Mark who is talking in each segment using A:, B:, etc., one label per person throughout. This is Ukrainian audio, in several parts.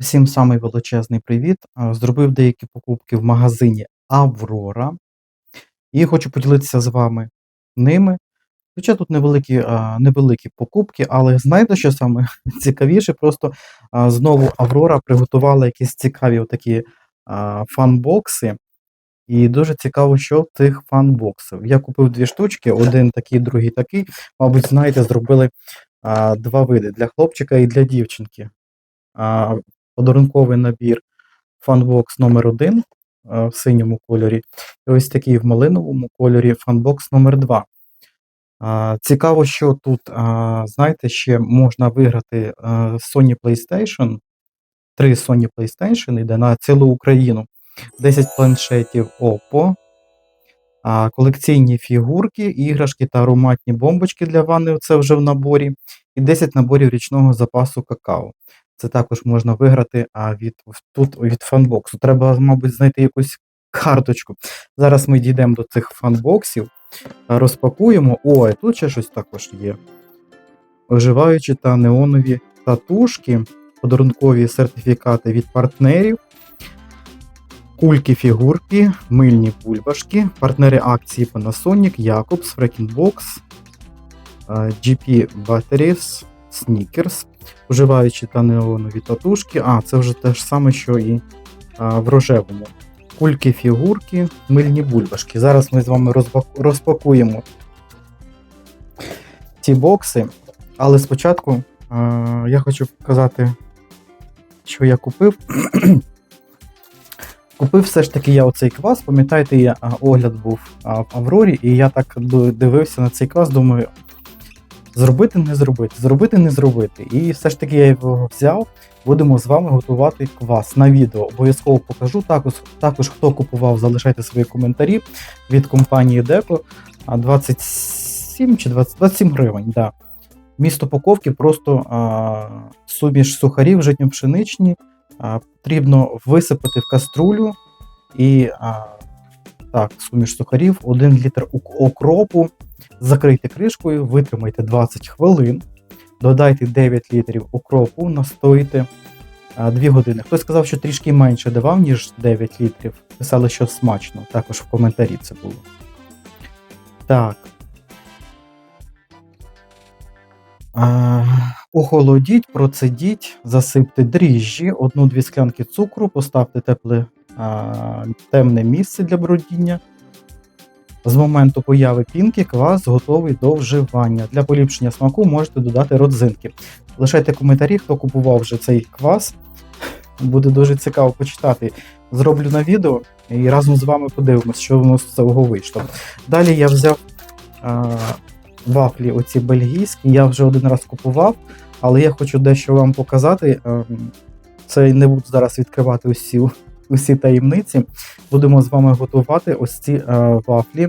A: Всім самий величезний привіт. Зробив деякі покупки в магазині Аврора і хочу поділитися з вами ними. Хоча тут невеликі, невеликі покупки, але знаєте, що саме цікавіше? Просто знову Аврора приготувала якісь цікаві такі фанбокси. І дуже цікаво, що в цих фанбоксів. Я купив дві штучки, один такий, другий такий. Мабуть, знаєте, зробили два види для хлопчика і для дівчинки. Подарунковий набір фанбокс номер 1 в синьому кольорі. І ось такий в малиновому кольорі фанбокс номер 2 Цікаво, що тут, знаєте, ще можна виграти Sony PlayStation. Три Sony PlayStation йде на цілу Україну. 10 планшетів Oppo, колекційні фігурки, іграшки та ароматні бомбочки для ванни. Це вже в наборі. І 10 наборів річного запасу какао. Це також можна виграти а від тут від фанбоксу. Треба, мабуть, знайти якусь карточку. Зараз ми дійдемо до цих фанбоксів, розпакуємо. Ой, тут ще щось також є. Оживаючі та неонові татушки, подарункові сертифікати від партнерів, кульки фігурки, мильні бульбашки, партнери акції Panasonic, Jacobs, Fracking GP Batteries, Snickers, уживаючи та неонові татушки. А, це вже те ж саме, що і а, в рожевому. Кульки фігурки, мильні бульбашки. Зараз ми з вами розпакуємо ці бокси. Але спочатку а, я хочу показати, що я купив. Купив все ж таки я оцей квас, пам'ятаєте, я огляд був в Аврорі, і я так дивився на цей квас, думаю, Зробити не зробити, зробити не зробити. І все ж таки я його взяв. Будемо з вами готувати квас на відео. Обов'язково покажу. Також, також хто купував, залишайте свої коментарі від компанії Деко. 27 чи 20, 27 гривень. Да. Місто Поковки просто а, суміш сухарів, житньо-пшеничні. Потрібно висипати в каструлю і а, так, суміш сухарів, 1 літр окропу. Закрийте кришкою, витримайте 20 хвилин, додайте 9 літрів укропу, настоїте 2 години. Хтось сказав, що трішки менше давав, ніж 9 літрів. Писали, що смачно. Також в коментарі це було. Так. А, Охолодіть, процедіть, засипте дріжджі, одну-дві склянки цукру, поставте тепле темне місце для бродіння. З моменту появи пінки квас готовий до вживання. Для поліпшення смаку можете додати родзинки. Лишайте коментарі, хто купував вже цей квас. Буде дуже цікаво почитати. Зроблю на відео і разом з вами подивимось, що воно з цього вийшло. Далі я взяв а, вафлі, оці бельгійські, я вже один раз купував, але я хочу дещо вам показати. А, це не буду зараз відкривати усі усі таємниці. Будемо з вами готувати ось ці е, вафлі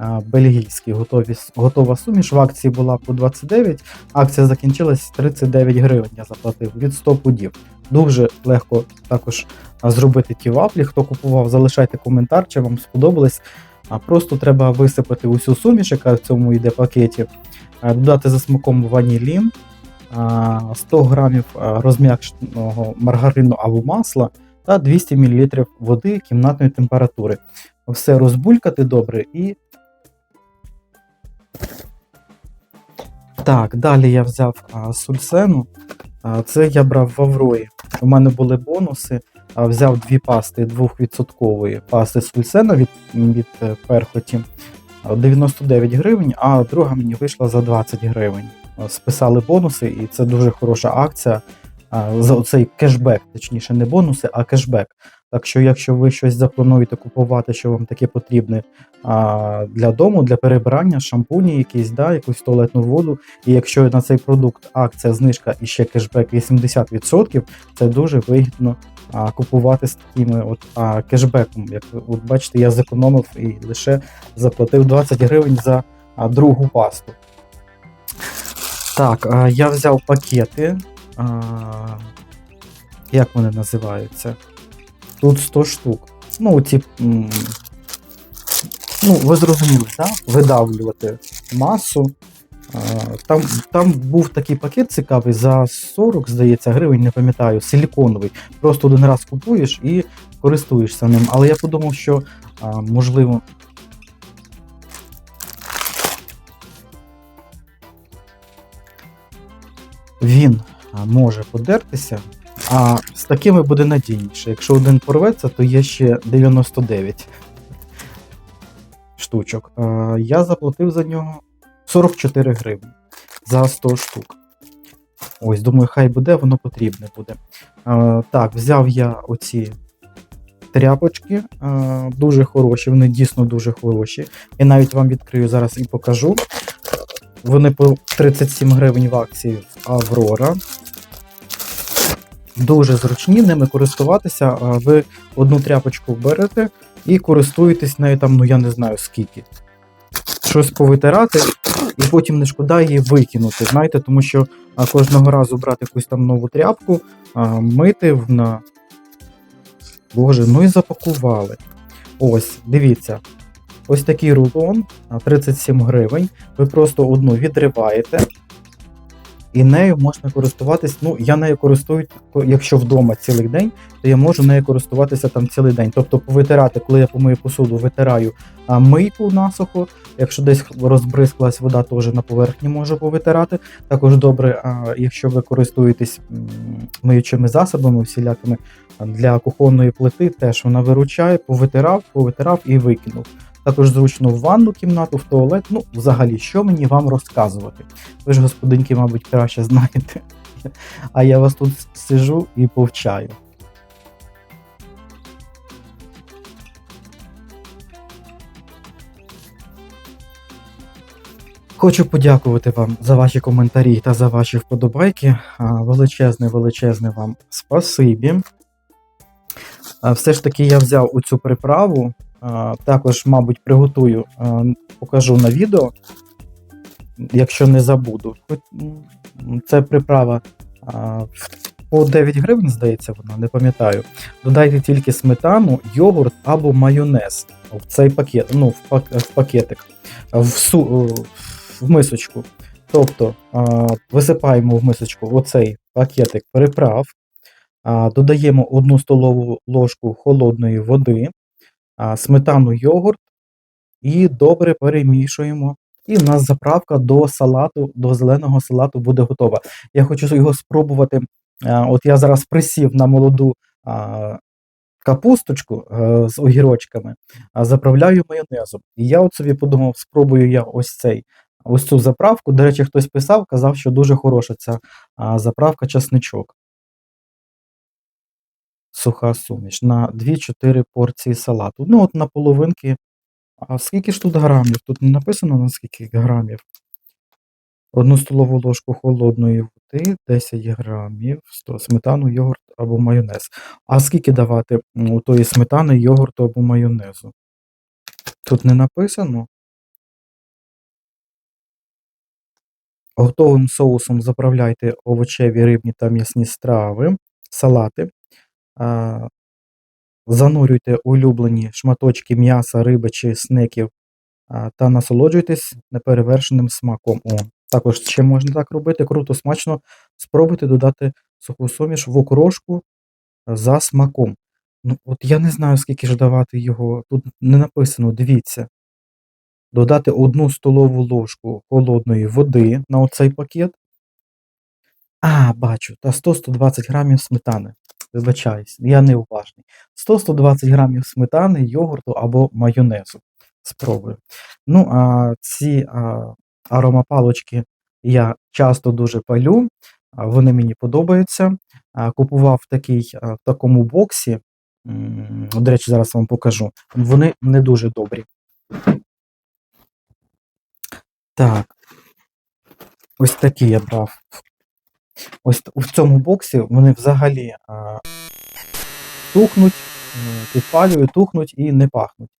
A: е, бельгійські. Готові, Готова суміш. В акції була по 29, акція закінчилась 39 гривень. Я заплатив від 100 пудів. Дуже легко також зробити ті вафлі. Хто купував, залишайте коментар, чи вам сподобалось. Просто треба висипати усю суміш, яка в цьому йде пакеті, е, додати за смаком ванілін, 100 грамів розм'якшеного маргарину або масла та 200 мл води кімнатної температури. Все розбулькати добре і. Так, далі я взяв а, сульсену. А, Це я брав в Аврої. У мене були бонуси. А, Взяв дві пасти 2% пасти сульсена від від е, перхоті 99 гривень, а друга мені вийшла за 20 гривень. Списали бонуси, і це дуже хороша акція за оцей кешбек, точніше, не бонуси, а кешбек. Так що, якщо ви щось заплануєте купувати, що вам таке потрібне а, для дому, для перебирання, шампуні, якісь, да, якусь туалетну воду. І якщо на цей продукт акція знижка і ще кешбек 80%, це дуже вигідно а, купувати з такими от а, кешбеком. Як от бачите, я зекономив і лише заплатив 20 гривень за а, другу пасту. Так, а, я взяв пакети а, Як вони називаються? Тут 100 штук. Ну, ці. Ну, ви зрозуміли, так? Видавлювати масу Там, там був такий пакет цікавий за 40, здається, гривень, не пам'ятаю, силіконовий. Просто один раз купуєш і користуєшся ним. Але я подумав, що можливо. Він може подертися, а з такими буде надійніше. Якщо один порветься, то є ще 99 штучок. Я заплатив за нього 44 гривні за 100 штук. Ось, думаю, хай буде, воно потрібне буде. Так, взяв я оці тряпочки, дуже хороші, вони дійсно дуже хороші. Я навіть вам відкрию зараз і покажу. Вони по 37 гривень в акції Аврора. Дуже зручні ними користуватися. А ви одну тряпочку берете і користуєтесь нею там, ну я не знаю скільки. Щось повитирати, і потім не шкода її викинути. Знаєте, тому що кожного разу брати якусь там нову тряпку, мити на. Боже, ну і запакували. Ось, дивіться. Ось такий рулон, а, 37 гривень. Ви просто одну відриваєте, і нею можна користуватись. Ну, я нею користуюсь, якщо вдома цілий день, то я можу нею користуватися там цілий день. Тобто повитирати, коли я помию посуду, витираю а, мийку насухо. Якщо десь розбризклась вода, теж на поверхні можу повитирати. Також добре, а, якщо ви користуєтесь миючими засобами всілякими для кухонної плити, теж вона виручає, повитирав, повитирав і викинув. Також зручно в ванну кімнату, в туалет. Ну, взагалі, що мені вам розказувати? Ви ж, господинки, мабуть, краще знаєте. А я вас тут сижу і повчаю. Хочу подякувати вам за ваші коментарі та за ваші вподобайки. Величезне, величезне вам спасибі. Все ж таки я взяв у цю приправу. Також, мабуть, приготую, покажу на відео, якщо не забуду. Це приправа по 9 гривень, здається, вона, не пам'ятаю. Додайте тільки сметану, йогурт або майонез в цей пакет, ну, в, пакетик, в, су, в мисочку. Тобто висипаємо в мисочку оцей пакетик приправ, додаємо одну столову ложку холодної води, сметану йогурт і добре перемішуємо. І в нас заправка до салату, до зеленого салату буде готова. Я хочу його спробувати. От я зараз присів на молоду капусточку е, з огірочками, заправляю майонезом. І я от собі подумав, спробую я ось цей. Ось цю заправку. До речі, хтось писав, казав, що дуже хороша ця заправка часничок. Суха суміш на 2-4 порції салату. Ну, от на половинки. А скільки ж тут грамів? Тут не написано на скільки грамів. Одну столову ложку холодної води, 10 грамів, 100 сметану, йогурт або майонез. А скільки давати у тої сметани, йогурту або майонезу? Тут не написано. Готовим соусом заправляйте овочеві, рибні та м'ясні страви, салати. Занурюйте улюблені шматочки м'яса, риби чи снеків та насолоджуйтесь неперевершеним смаком. О, також ще можна так робити. Круто, смачно. Спробуйте додати суху суміш в окрошку за смаком. Ну, от я не знаю, скільки ж давати його. Тут не написано, дивіться. Додати одну столову ложку холодної води на оцей пакет. А, бачу, та 100-120 грамів сметани. Вибачаюсь, я неуважний. 100-120 грамів сметани, йогурту або майонезу. Спробую. Ну, а ці а, аромапалочки я часто дуже палю, вони мені подобаються. А, купував такий, а, в такому боксі. м, До речі, зараз вам покажу. Вони не дуже добрі. Так. Ось такі я брав. Ось в цьому боксі вони взагалі а, тухнуть, м, підпалюють, тухнуть і не пахнуть.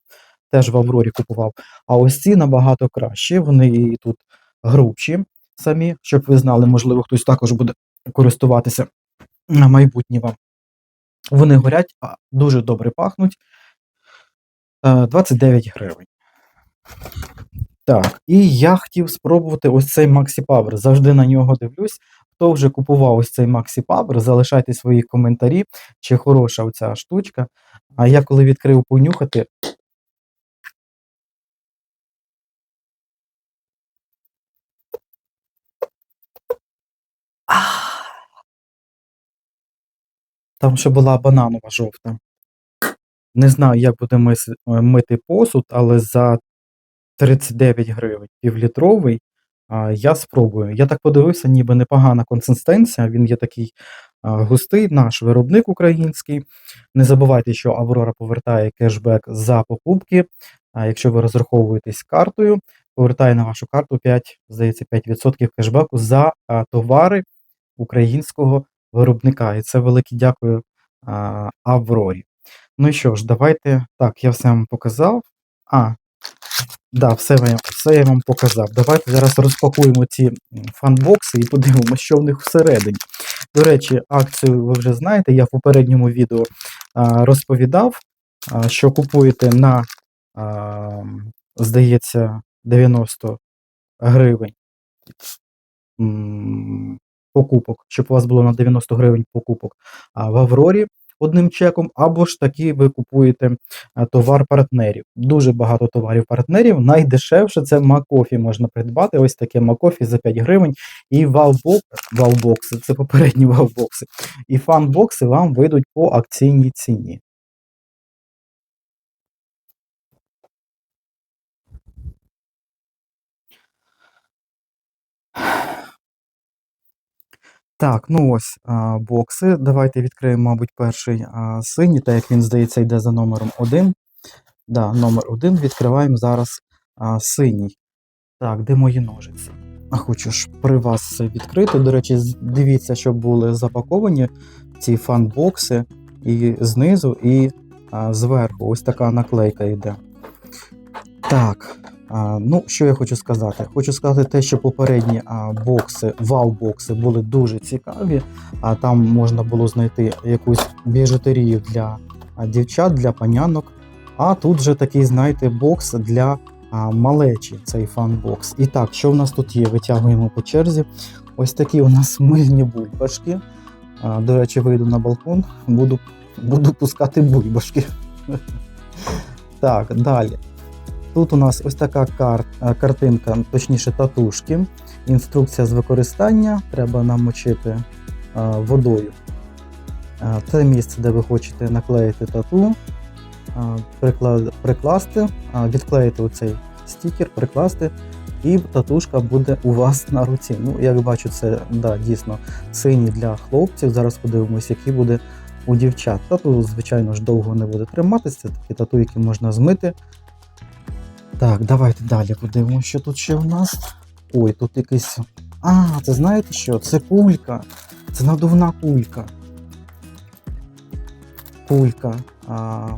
A: Теж в Аврорі купував. А ось ці набагато краще. Вони і тут грубші самі, щоб ви знали, можливо, хтось також буде користуватися на майбутнє вам. Вони горять, а дуже добре пахнуть. Е, 29 гривень. Так, і я хотів спробувати ось цей Maxi Power. Завжди на нього дивлюсь. Хто вже купував ось цей Maxi Power, залишайте свої коментарі, чи хороша оця штучка. А я коли відкрив понюхати. Там ще була бананова жовта. Не знаю, як буде е, мити посуд, але за 39 гривень півлітровий я спробую. Я так подивився, ніби непогана консистенція. Він є такий густий, наш виробник український. Не забувайте, що Аврора повертає кешбек за покупки. Якщо ви розраховуєтесь картою, повертає на вашу карту 5, здається, 5% кешбеку за товари українського виробника. І це велике дякую Аврорі. Ну і що ж, давайте. Так, я все вам показав. А, да, все, все я вам показав. Давайте зараз розпакуємо ці фанбокси і подивимося, що в них всередині. До речі, акцію ви вже знаєте, я в попередньому відео а, розповідав, а, що купуєте на, а, здається, 90 гривень покупок, щоб у вас було на 90 гривень покупок а, в Аврорі одним чеком, або ж таки ви купуєте товар партнерів. Дуже багато товарів партнерів. Найдешевше це Макофі можна придбати. Ось таке Макофі за 5 гривень. І ваубок, ваубокси, це попередні валбокси. І фанбокси вам вийдуть по акційній ціні. Так, ну ось а, бокси. Давайте відкриємо, мабуть, перший а, синій, так як він, здається, йде за номером 1. Да, номер 1. Відкриваємо зараз а, синій. Так, де мої ножиці? А хочу ж при вас це відкрити. До речі, дивіться, щоб були запаковані ці фанбокси і знизу, і а, зверху. Ось така наклейка йде. Так, ну що я хочу сказати? Хочу сказати те, що попередні бокси, вау-бокси були дуже цікаві. А там можна було знайти якусь біжутерію для дівчат, для панянок. А тут же такий, знаєте, бокс для малечі, цей фан-бокс. І так, що в нас тут є? Витягуємо по черзі. Ось такі у нас мильні бульбашки. До речі, вийду на балкон, буду, буду пускати бульбашки. Так, далі. Тут у нас ось така кар... е, картинка, точніше татушки. Інструкція з використання. Треба намочити е, водою. Е, Це місце, де ви хочете наклеїти тату, прикла... прикласти, відклеїти оцей стікер, прикласти, і татушка буде у вас на руці. Ну, як бачу, це да, дійсно синій для хлопців. Зараз подивимось, який буде у дівчат. Тату, звичайно ж, довго не буде триматися. Такі тату, які можна змити. Так, давайте далі подивимося, що тут ще в нас. Ой, тут якийсь. А, це знаєте що? Це кулька. Це надувна кулька. Кулька. А,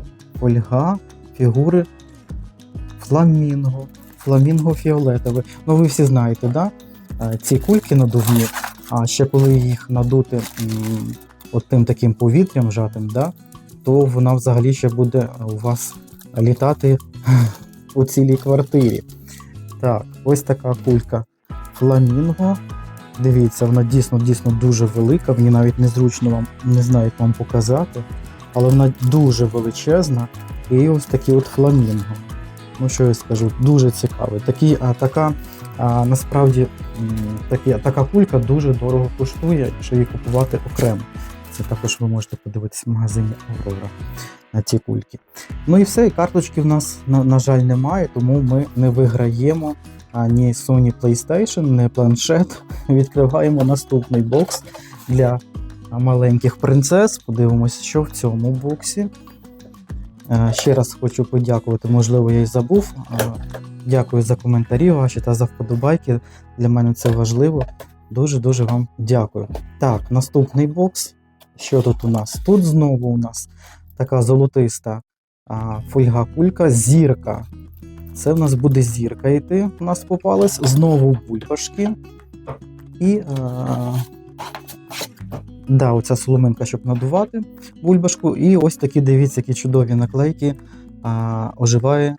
A: фольга, фігури. Фламінго. Фламінго фіолетове. Ну, ви всі знаєте, да? Ці кульки надувні. А ще коли їх надути от тим таким повітрям жатим, да? то вона взагалі ще буде у вас літати у цілій квартирі. Так, ось така кулька фламінго. Дивіться, вона дійсно дійсно дуже велика. Мені навіть незручно вам не знаю, як вам показати. Але вона дуже величезна. І ось такий от фламінго. Ну, що я скажу, дуже цікавий. Такі, а, така, а, насправді, такі, така кулька дуже дорого коштує, якщо її купувати окремо. Це також ви можете подивитися в магазині Aurora на ці кульки. Ну і все, і карточки в нас, на, на жаль, немає, тому ми не виграємо ані Sony PlayStation, ні планшет. Відкриваємо наступний бокс для маленьких принцес. Подивимося, що в цьому боксі. Ще раз хочу подякувати, можливо, я й забув. Дякую за коментарі ваші та за вподобайки. Для мене це важливо. Дуже-дуже вам дякую. Так, наступний бокс. Що тут у нас? Тут знову у нас така золотиста фольга кулька, зірка. Це в нас буде зірка йти. У нас попалась. Знову бульбашки. І а, да, оця соломинка, щоб надувати бульбашку. І ось такі, дивіться, які чудові наклейки а, оживає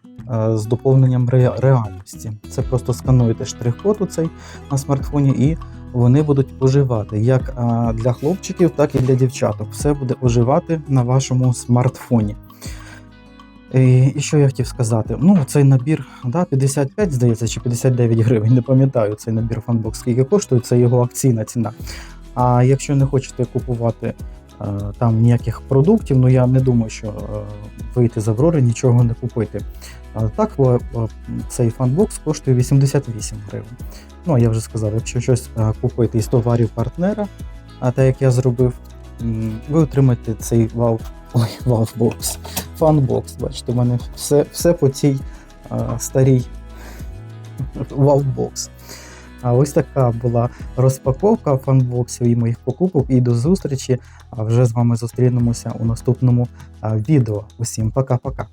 A: з доповненням ре- реальності. Це просто скануєте штрих-код у цей на смартфоні, і вони будуть оживати як для хлопчиків, так і для дівчаток. Все буде оживати на вашому смартфоні. І, і що я хотів сказати? Ну, цей набір да, 55, здається, чи 59 гривень, не пам'ятаю цей набір фанбокс, скільки коштує, це його акційна ціна. А якщо не хочете купувати е, там ніяких продуктів, ну я не думаю, що е, вийти з Аврори нічого не купити. А так, о, цей фанбокс коштує 88 гривень. Ну, я вже сказав, якщо щось е, купити із товарів партнера, а так як я зробив, ви отримаєте цей вау, ой, вау-бокс, фанбокс. Бачите, у мене все, все по цій е, старій вау-бокс. А ось така була розпаковка фанбоксів і моїх покупок. І до зустрічі. А вже з вами зустрінемося у наступному а, відео. Усім пока-пока.